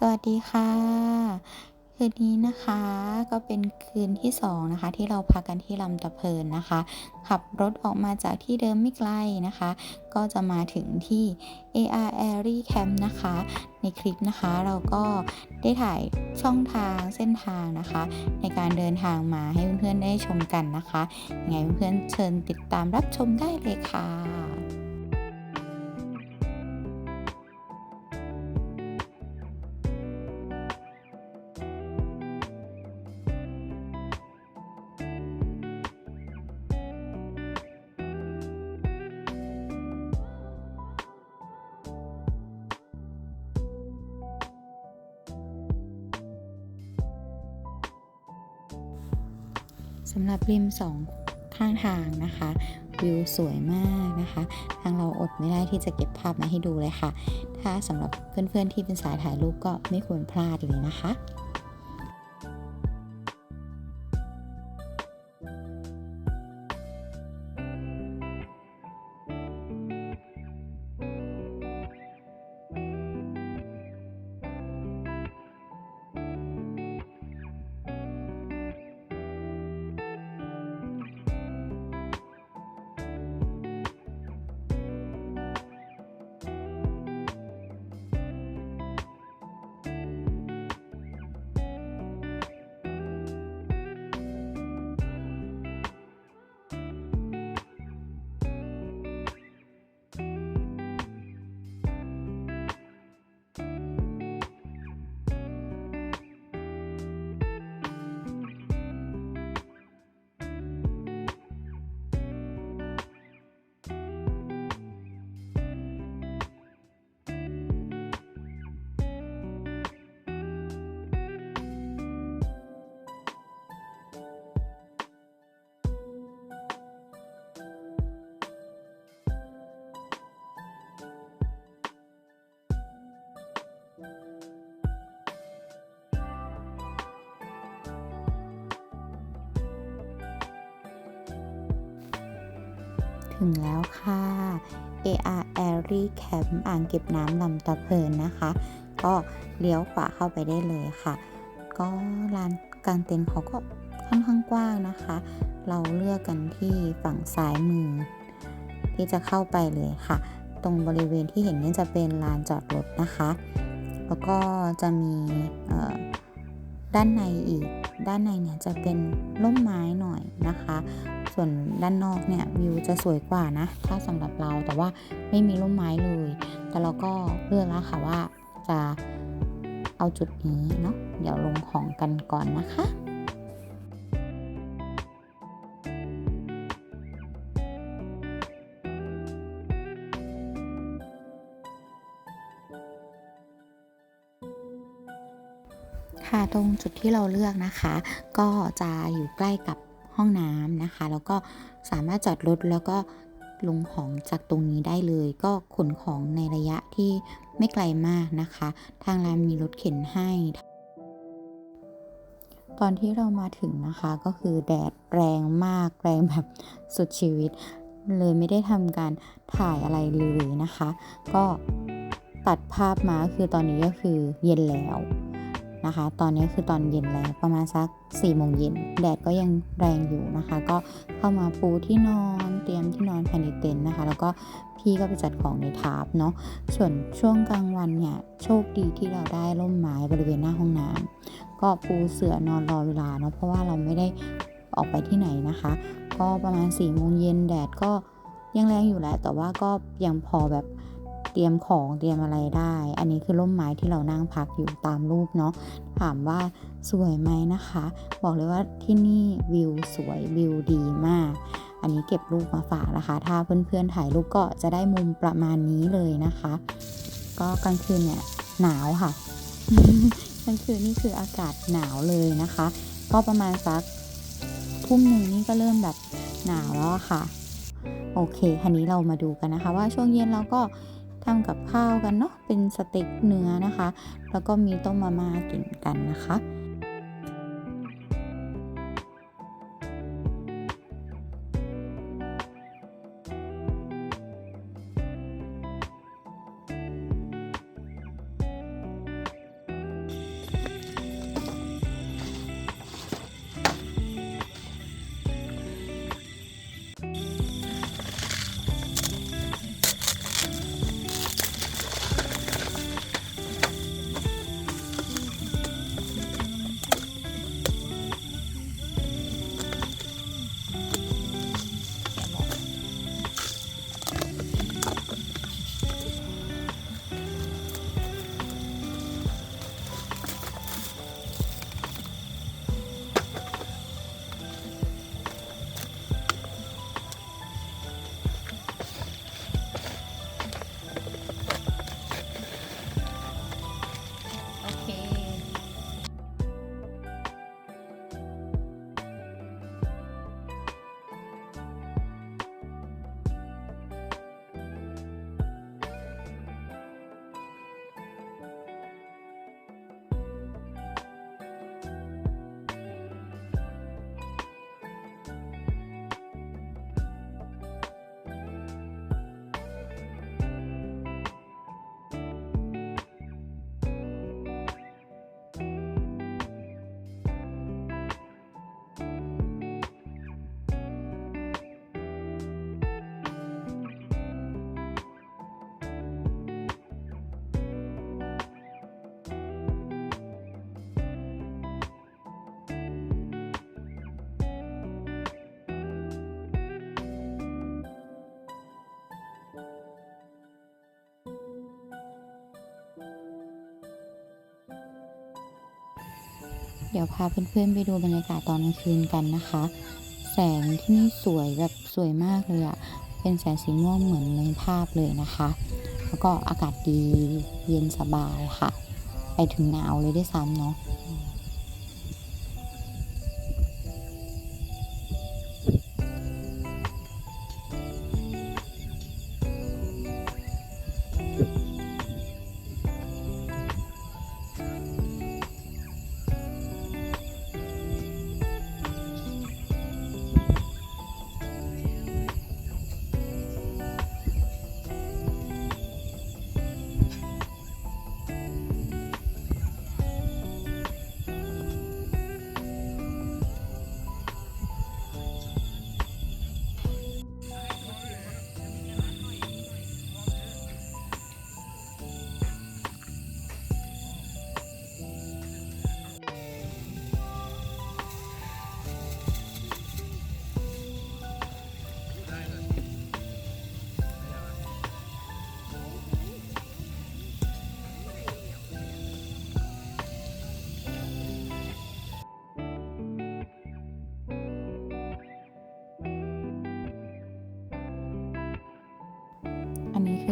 สวัสดีค่ะ คืนนี้นะคะก็เป็นคืนที่2นะคะที่เราพักกันที่ลำตะเพินนะคะ ขับรถออกมาจากที่เดิมไม่ไกลนะคะ ก็จะมาถึงที่ AR Airy Camp นะคะ ในคลิปนะคะเราก็ได้ถ่ายช่องทางเส้นทางนะคะ ในการเดินทางมาให้เพื่อนๆได้ชมกันนะคะยังไงเพื่อนๆเชิญติดตามรับชมได้เลยค่ะ สำหรับริมสองข้างทางนะคะวิวสวยมากนะคะ ทางเราอดไม่ได้ที่จะเก็บภาพมาให้ดูเลยค่ะ ถ้าสำหรับเพื่อนๆที่เป็นสายถ่ายรูปก็ไม่ควรพลาดเลยนะคะ ถึงแล้วค่ะ AR Airy Camp อ่างเก็บน้ำลำตะเพินนะคะ ก็เลี้ยวขวาเข้าไปได้เลยค่ะ ก็ลานกลางเต็นท์เขาก็ค่อนข้างกว้างนะคะ เราเลือกกันที่ฝั่งซ้ายมือ ที่จะเข้าไปเลยค่ะ ตรงบริเวณที่เห็นนี่จะเป็นลานจอดรถนะคะ แล้วก็จะมีด้านในอีก ด้านในเนี่ยจะเป็นร่มไม้หน่อยนะคะ ส่วนด้านนอกเนี่ยวิวจะสวยกว่านะ ถ้าสำหรับเราแต่ว่าไม่มีร่มไม้เลย แต่เราก็เลือกแล้วค่ะว่าจะเอาจุดนี้เนาะเดี๋ยวลงของกันก่อนนะคะ ค่ะตรงจุดที่เราเลือกนะคะ ก็จะอยู่ใกล้กับห้องน้ำนะคะ แล้วก็สามารถจอดรถแล้วก็ลงของจากตรงนี้ได้เลย ก็ขนของในระยะที่ไม่ไกลมากนะคะ ทางร้านมีรถเข็นให้ ตอนที่เรามาถึงนะคะก็คือแดดแรงมากแรงแบบสุดชีวิต เลยไม่ได้ทำการถ่ายอะไรเลยนะคะ ก็ตัดภาพมาคือตอนนี้ก็คือเย็นแล้ว นะคะ ตอนนี้คือตอนเย็นแล้วประมาณสัก4ี่โมงเย็นแดดก็ยังแรงอยู่นะคะ ก็เข้ามาปูที่นอนเตรียมที่นอนภายในเต็นท์นะคะ แล้วก็พี่ก็ไปจัดของในทาร์ปเนาะส่วนช่วงกลางวันเนี่ยโชคดีที่เราได้ร่มไม้บริเวณหน้าห้องน้ำก็ปูเสื่อนอนรอเวลาเนาะเพราะว่าเราไม่ได้ออกไปที่ไหนนะคะ ก็ประมาณ4ี่โมงเย็นแดดก็ยังแรงอยู่แหละแต่ว่าก็ยังพอแบบ เตรียมของเตรียมอะไรได้ อันนี้คือร่มไม้ที่เรานั่งพักอยู่ตามรูปเนาะถามว่าสวยไหมนะคะ บอกเลยว่าที่นี่วิวสวยวิวดีมาก อันนี้เก็บรูปมาฝากนะคะ ถ้าเพื่อนๆถ่ายรูปก็จะได้มุมประมาณนี้เลยนะคะ ก็กลางคืนเนี่ยหนาวค่ะกลางคืนนี่คืออากาศหนาวเลยนะคะ ก็ประมาณสักทุ่มหนึ่งนี่ก็เริ่มแบบหนาวแล้วค่ะ โอเคคันนี้เรามาดูกันนะคะ ว่าช่วงเย็นเราก็ ทำกับข้าวกันเนาะเป็นสเต็กเนื้อนะคะ แล้วก็มีต้มมาม่ากินกันนะคะ เดี๋ยวพาเพื่อนๆไปดูบรรยากาศตอนกลางคืนกันนะคะ แสงที่นี่สวยแบบสวยมากเลยอะเป็นแสงสีม่วงเหมือนในภาพเลยนะคะ แล้วก็อากาศดีเย็นสบายค่ะ ไปถึงหนาวเลยด้วยซ้ำเนาะ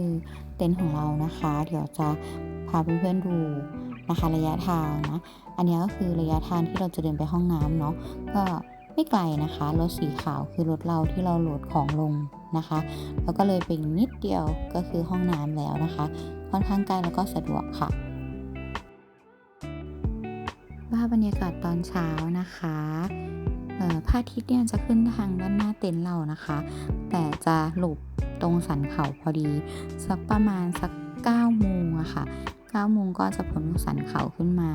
คือเต็นท์ของเรานะคะ เดี๋ยวจะพาเพื่อนๆดูนะคะระยะทางนะ อันนี้ก็คือระยะทางที่เราจะเดินไปห้องน้ำเนาะ ก็ไม่ไกลนะคะ รถสีขาวคือรถเราที่เราโหลดของลงนะคะ แล้วก็เลยไปอีกนิดเดียวก็คือห้องน้ำแล้วนะคะ ค่อนข้างใกล้แล้วก็สะดวกค่ะว่าพบรรยากาศตอนเช้านะคะพระอาทิตย์เนี่ยจะขึ้นทางด้านหน้าเต็นท์เรานะคะ แต่จะหลบ ตรงสันเขาพอดี สักประมาณสัก9โมงอะค่ะ9โมงก็จะพ้นสันเขาขึ้นมา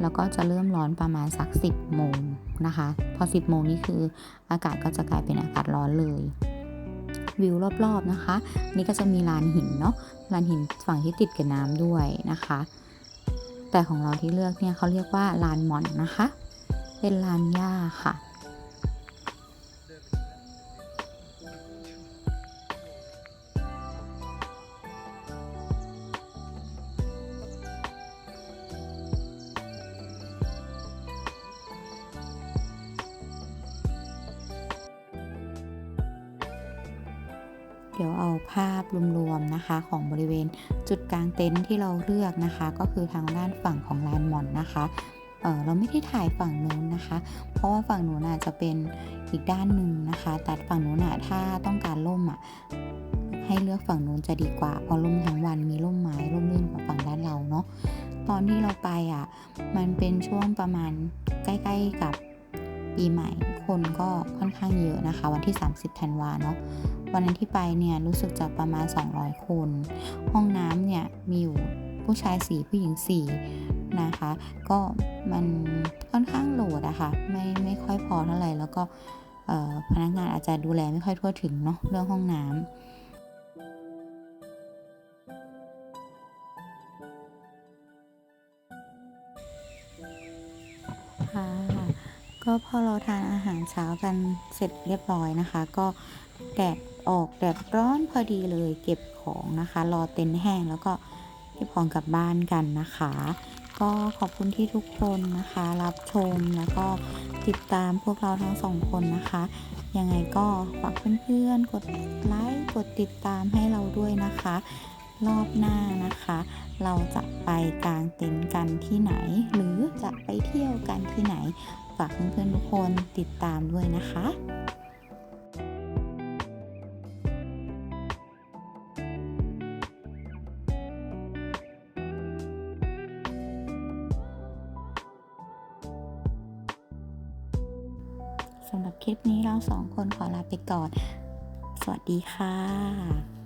แล้วก็จะเริ่มร้อนประมาณสัก 10โมงนะคะ พอ 10โมงนี่คืออากาศก็จะกลายเป็นอากาศร้อนเลยวิวรอบๆนะคะ นี่ก็จะมีลานหินเนาะลานหินฝั่งที่ติดกับน้ำด้วยนะคะ แต่ของเราที่เลือกเนี่ยเขาเรียกว่าลานหมอนนะคะ เป็นลานหญ้าค่ะ ดี๋ยวเอาภาพรวมๆนะคะ ของบริเวณจุดกลางเต็นท์ที่เราเลือกนะคะ ก็คือทางด้านฝั่งของลานหมอนนะคะเเราไม่ได้ถ่ายฝั่งนู้นนะคะ เพราะว่าฝั่งนู้นอาจจะเป็นอีกด้านหนึ่งนะคะ แต่ฝั่งนู้นอะถ้าต้องการร่มอะให้เลือกฝั่งนู้นจะดีกว่า เพราะร่มทั้งวันมีร่มไม้ร่มรื่นกว่าฝั่งด้านเราเนาะ ตอนที่เราไปอะมันเป็นช่วงประมาณใกล้ ๆกับปีใหม่ คนก็ค่อนข้างเยอะนะคะ วันที่ 30ธันวาเนาะ วันนั้นที่ไปเนี่ยรู้สึกจะประมาณ 200 คน ห้องน้ำเนี่ยมีอยู่ผู้ชาย 4 ผู้หญิง 4 นะคะ ก็มันค่อนข้างโหลดอะค่ะไม่ไม่ค่อยพอเท่าไหร่ แล้วก็พนักงานอาจจะดูแลไม่ค่อยทั่วถึงเนาะเรื่องห้องน้ำค่ะก็พอเราทานอาหารเช้ากันเสร็จเรียบร้อยนะคะ ก็แดด ออกแดดร้อนพอดีเลยเก็บของนะคะ รอเต็นท์แห้งแล้วก็เก็บของกลับบ้านกันนะคะ ก็ขอบคุณที่ทุกคนนะคะ รับชมแล้วก็ติดตามพวกเราทั้งสองคนนะคะ ยังไงก็ฝากเพื่อนๆ กดไลค์กดติดตามให้เราด้วยนะคะ รอบหน้านะคะ เราจะไปกางเต็นท์กันที่ไหน หรือจะไปเที่ยวกันที่ไหน ฝากเพื่อนๆทุกคนติดตามด้วยนะคะ สำหรับคลิปนี้เราสองคนขอลาไปก่อน สวัสดีค่ะ